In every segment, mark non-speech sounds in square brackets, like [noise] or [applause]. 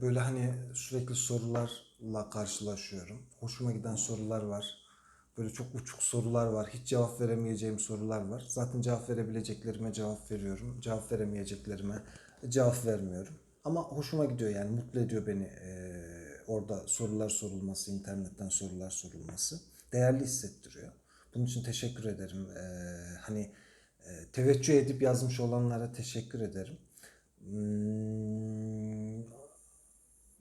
böyle hani sürekli sorularla karşılaşıyorum. Hoşuma giden sorular var. Böyle çok uçuk sorular var. Hiç cevap veremeyeceğim sorular var. Zaten cevap verebileceklerime cevap veriyorum. Cevap veremeyeceklerime cevap vermiyorum. Ama hoşuma gidiyor yani mutlu ediyor beni eee, orada sorular sorulması, internetten sorular sorulması. Değerli hissettiriyor. Bunun için teşekkür ederim. Eee, hani eee, teveccüh edip yazmış olanlara teşekkür ederim. Hmm,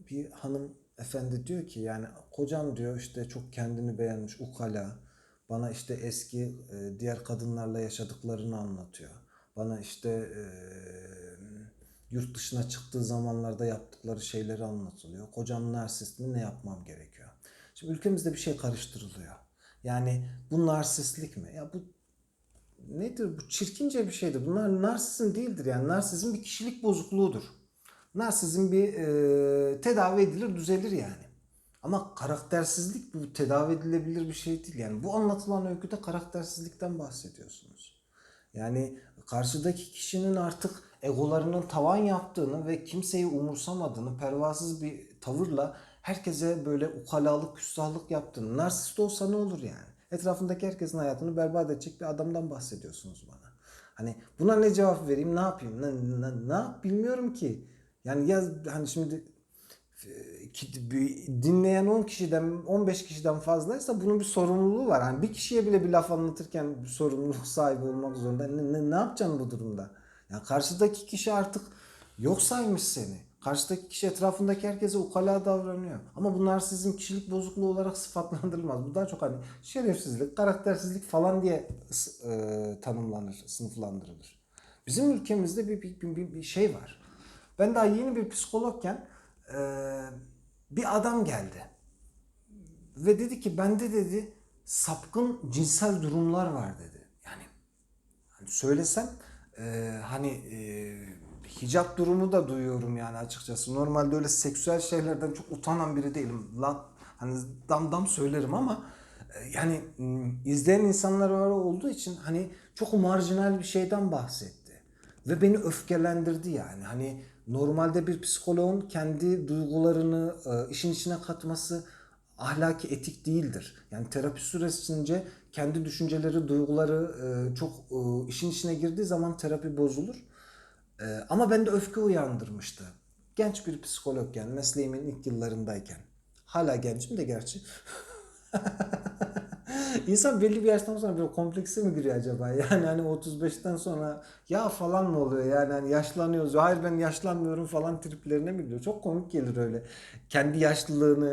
bir hanım efendi diyor ki yani kocam diyor işte çok kendini beğenmiş ukala bana işte eski e, diğer kadınlarla yaşadıklarını anlatıyor. Bana işte e, yurt dışına çıktığı zamanlarda yaptıkları şeyleri anlatılıyor. Kocam narsist ne yapmam gerekiyor? Şimdi ülkemizde bir şey karıştırılıyor. Yani bu narsistlik mi? Ya bu nedir bu çirkince bir şeydir. Bunlar narsizm değildir yani narsizm bir kişilik bozukluğudur. Narsizm bir e, tedavi edilir düzelir yani. Ama karaktersizlik bu tedavi edilebilir bir şey değil. Yani bu anlatılan öyküde karaktersizlikten bahsediyorsunuz. Yani karşıdaki kişinin artık egolarının tavan yaptığını ve kimseyi umursamadığını, pervasız bir tavırla herkese böyle ukalalık, küstahlık yaptığını. Narsist olsa ne olur yani? Etrafındaki herkesin hayatını berbat edecek bir adamdan bahsediyorsunuz bana. Hani buna ne cevap vereyim, ne yapayım, ne, ne, ne yap bilmiyorum ki. Yani ya hani şimdi e, dinleyen 10 kişiden 15 kişiden fazlaysa bunun bir sorumluluğu var. Hani bir kişiye bile bir laf anlatırken bir sorumluluk sahibi olmak zorunda. Ne, ne, ne yapacaksın bu durumda? Ya karşıdaki kişi artık yok saymış seni. Karşıdaki kişi etrafındaki herkese ukala davranıyor. Ama bunlar sizin kişilik bozukluğu olarak [laughs] sıfatlandırılmaz. Bu daha çok hani şerefsizlik, karaktersizlik falan diye e, tanımlanır, sınıflandırılır. Bizim ülkemizde bir, bir, bir, bir şey var. Ben daha yeni bir psikologken e, bir adam geldi. Ve dedi ki bende dedi sapkın cinsel durumlar var dedi. Yani hani söylesem e, hani e, hicap durumu da duyuyorum yani açıkçası. Normalde öyle seksüel şeylerden çok utanan biri değilim. Lan hani dam dam söylerim ama yani izleyen insanlar var olduğu için hani çok marjinal bir şeyden bahsetti. Ve beni öfkelendirdi yani. Hani normalde bir psikoloğun kendi duygularını e, işin içine katması ahlaki etik değildir. Yani terapi süresince kendi düşünceleri, duyguları e, çok e, işin içine girdiği zaman terapi bozulur. E, ama bende öfke uyandırmıştı. Genç bir psikologken, mesleğimin ilk yıllarındayken. Hala gencim de gerçi. [laughs] [laughs] İnsan belli bir yaştan sonra böyle komplekse mi giriyor acaba? [laughs] Yani hani 35'ten sonra ya falan mı oluyor? Yani hani yaşlanıyoruz. Hayır ben yaşlanmıyorum falan triplerine mi giriyor? Çok komik gelir öyle. Kendi yaşlılığını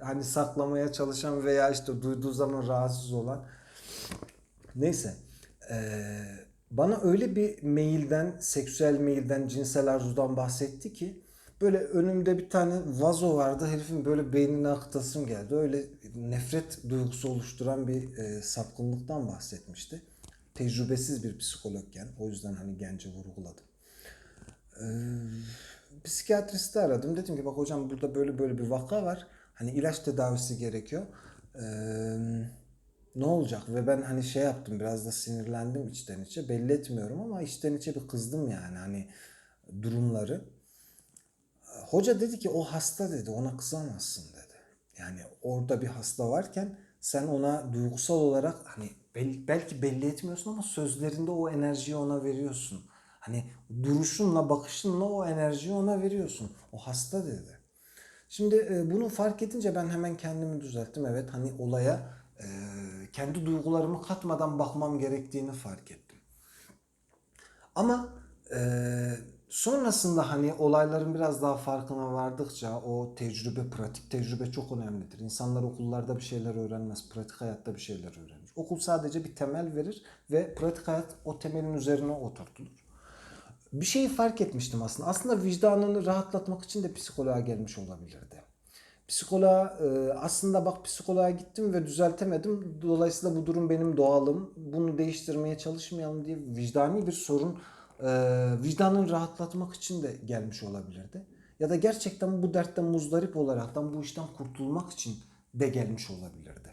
e, hani saklamaya çalışan veya işte duyduğu zaman rahatsız olan. Neyse. Eee, bana öyle bir mailden, seksüel mailden, cinsel arzudan bahsetti ki böyle önümde bir tane vazo vardı. Herifin böyle beynine akıtasım geldi. Öyle nefret duygusu oluşturan bir e, sapkınlıktan bahsetmişti. Tecrübesiz bir psikologken. O yüzden hani gence vurguladım. Ee, psikiyatristi aradım. Dedim ki bak hocam burada böyle böyle bir vaka var. Hani ilaç tedavisi gerekiyor. Ee, ne olacak? Ve ben hani şey yaptım biraz da sinirlendim içten içe. Belli etmiyorum ama içten içe bir kızdım yani hani durumları. Hoca dedi ki o hasta dedi ona kızamazsın dedi. Yani orada bir hasta varken sen ona duygusal olarak hani bel- belki belli etmiyorsun ama sözlerinde o enerjiyi ona veriyorsun. Hani duruşunla bakışınla o enerjiyi ona veriyorsun. O hasta dedi. Şimdi e, bunu fark edince ben hemen kendimi düzelttim. Evet hani olaya e, kendi duygularımı katmadan bakmam gerektiğini fark ettim. Ama e, sonrasında hani olayların biraz daha farkına vardıkça o tecrübe, pratik tecrübe çok önemlidir. İnsanlar okullarda bir şeyler öğrenmez, pratik hayatta bir şeyler öğrenir. Okul sadece bir temel verir ve pratik hayat o temelin üzerine oturtulur. Bir şeyi fark etmiştim aslında. Aslında vicdanını rahatlatmak için de psikoloğa gelmiş olabilirdi. Psikoloğa e, aslında bak psikoloğa gittim ve düzeltemedim. Dolayısıyla bu durum benim doğalım. Bunu değiştirmeye çalışmayalım diye vicdani bir sorun e, vicdanını rahatlatmak için de gelmiş olabilirdi. Ya da gerçekten bu dertten muzdarip olaraktan bu işten kurtulmak için de gelmiş olabilirdi.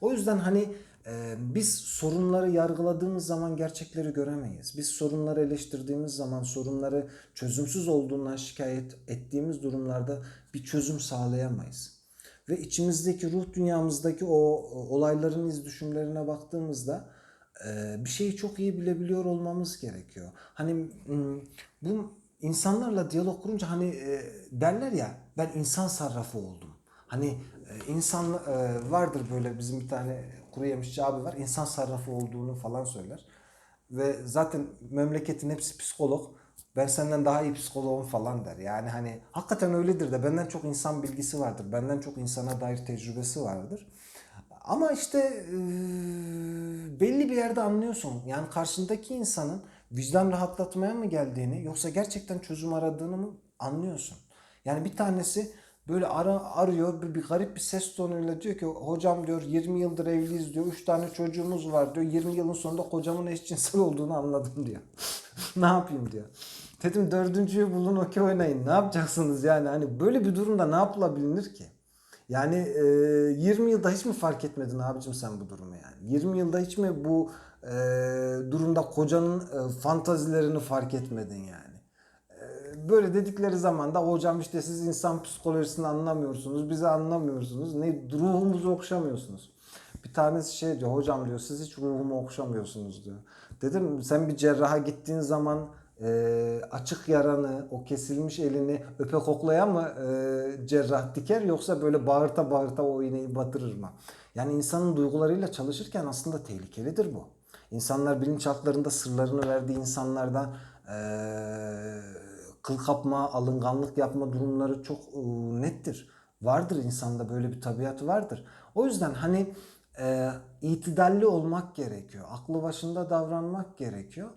O yüzden hani e, biz sorunları yargıladığımız zaman gerçekleri göremeyiz. Biz sorunları eleştirdiğimiz zaman sorunları çözümsüz olduğundan şikayet ettiğimiz durumlarda bir çözüm sağlayamayız. Ve içimizdeki ruh dünyamızdaki o olayların iz düşümlerine baktığımızda bir şeyi çok iyi bilebiliyor olmamız gerekiyor. Hani bu insanlarla diyalog kurunca hani derler ya ben insan sarrafı oldum. Hani insan vardır böyle bizim bir tane kuru yemişçi abi var insan sarrafı olduğunu falan söyler. Ve zaten memleketin hepsi psikolog. Ben senden daha iyi psikoloğum falan der. Yani hani hakikaten öyledir de benden çok insan bilgisi vardır. Benden çok insana dair tecrübesi vardır. Ama işte e, belli bir yerde anlıyorsun. Yani karşındaki insanın vicdan rahatlatmaya mı geldiğini yoksa gerçekten çözüm aradığını mı anlıyorsun. Yani bir tanesi böyle ara, arıyor bir, bir garip bir ses tonuyla diyor ki hocam diyor 20 yıldır evliyiz diyor 3 tane çocuğumuz var diyor 20 yılın sonunda kocamın eşcinsel [laughs] olduğunu anladım diyor. [laughs] ne yapayım diyor. Dedim dördüncüyü bulun okey oynayın ne yapacaksınız yani hani böyle bir durumda ne yapılabilir ki? Yani e, 20 yılda hiç mi fark etmedin abicim sen bu durumu yani? 20 yılda hiç mi bu e, durumda kocanın e, fantazilerini fark etmedin yani? Böyle dedikleri zaman da hocam işte siz insan psikolojisini anlamıyorsunuz, bizi anlamıyorsunuz, ne ruhumuzu okşamıyorsunuz. Bir tanesi şey diyor, hocam diyor siz hiç ruhumu okşamıyorsunuz diyor. Dedim sen bir cerraha gittiğin zaman e, açık yaranı, o kesilmiş elini öpe koklaya mı e, cerrah diker yoksa böyle bağırta bağırta o iğneyi batırır mı? Yani insanın duygularıyla çalışırken aslında tehlikelidir bu. İnsanlar bilinçaltlarında sırlarını verdiği insanlardan e, kıl kapma, alınganlık yapma durumları çok e, nettir. Vardır insanda böyle bir tabiat vardır. O yüzden hani e, itidalli olmak gerekiyor. Aklı başında davranmak gerekiyor.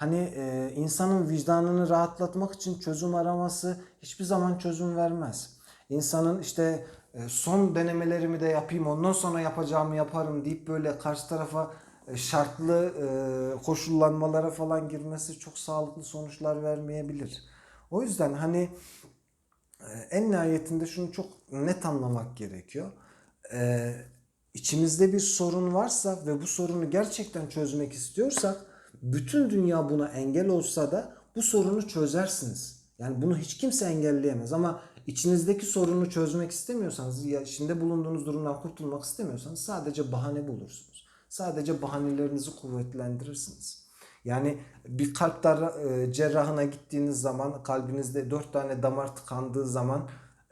Hani e, insanın vicdanını rahatlatmak için çözüm araması hiçbir zaman çözüm vermez. İnsanın işte e, son denemelerimi de yapayım ondan sonra yapacağımı yaparım deyip böyle karşı tarafa e, şartlı e, koşullanmalara falan girmesi çok sağlıklı sonuçlar vermeyebilir. O yüzden hani e, en nihayetinde şunu çok net anlamak gerekiyor. E, içimizde bir sorun varsa ve bu sorunu gerçekten çözmek istiyorsak bütün dünya buna engel olsa da bu sorunu çözersiniz. Yani bunu hiç kimse engelleyemez ama içinizdeki sorunu çözmek istemiyorsanız ya içinde bulunduğunuz durumdan kurtulmak istemiyorsanız sadece bahane bulursunuz. Sadece bahanelerinizi kuvvetlendirirsiniz. Yani bir kalp dar, e, cerrahına gittiğiniz zaman kalbinizde dört tane damar tıkandığı zaman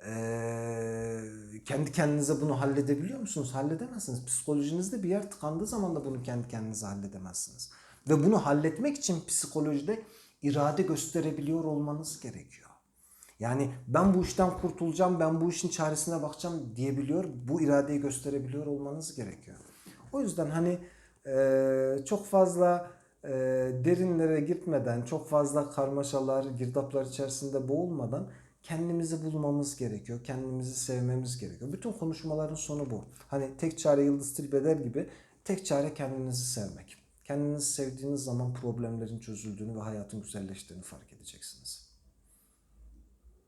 e, kendi kendinize bunu halledebiliyor musunuz? Halledemezsiniz. Psikolojinizde bir yer tıkandığı zaman da bunu kendi kendinize halledemezsiniz. Ve bunu halletmek için psikolojide irade gösterebiliyor olmanız gerekiyor. Yani ben bu işten kurtulacağım, ben bu işin çaresine bakacağım diyebiliyor, bu iradeyi gösterebiliyor olmanız gerekiyor. O yüzden hani e, çok fazla e, derinlere gitmeden, çok fazla karmaşalar, girdaplar içerisinde boğulmadan kendimizi bulmamız gerekiyor. Kendimizi sevmemiz gerekiyor. Bütün konuşmaların sonu bu. Hani tek çare Yıldız Tilbe der gibi tek çare kendinizi sevmek. Kendinizi sevdiğiniz zaman problemlerin çözüldüğünü ve hayatın güzelleştiğini fark edeceksiniz.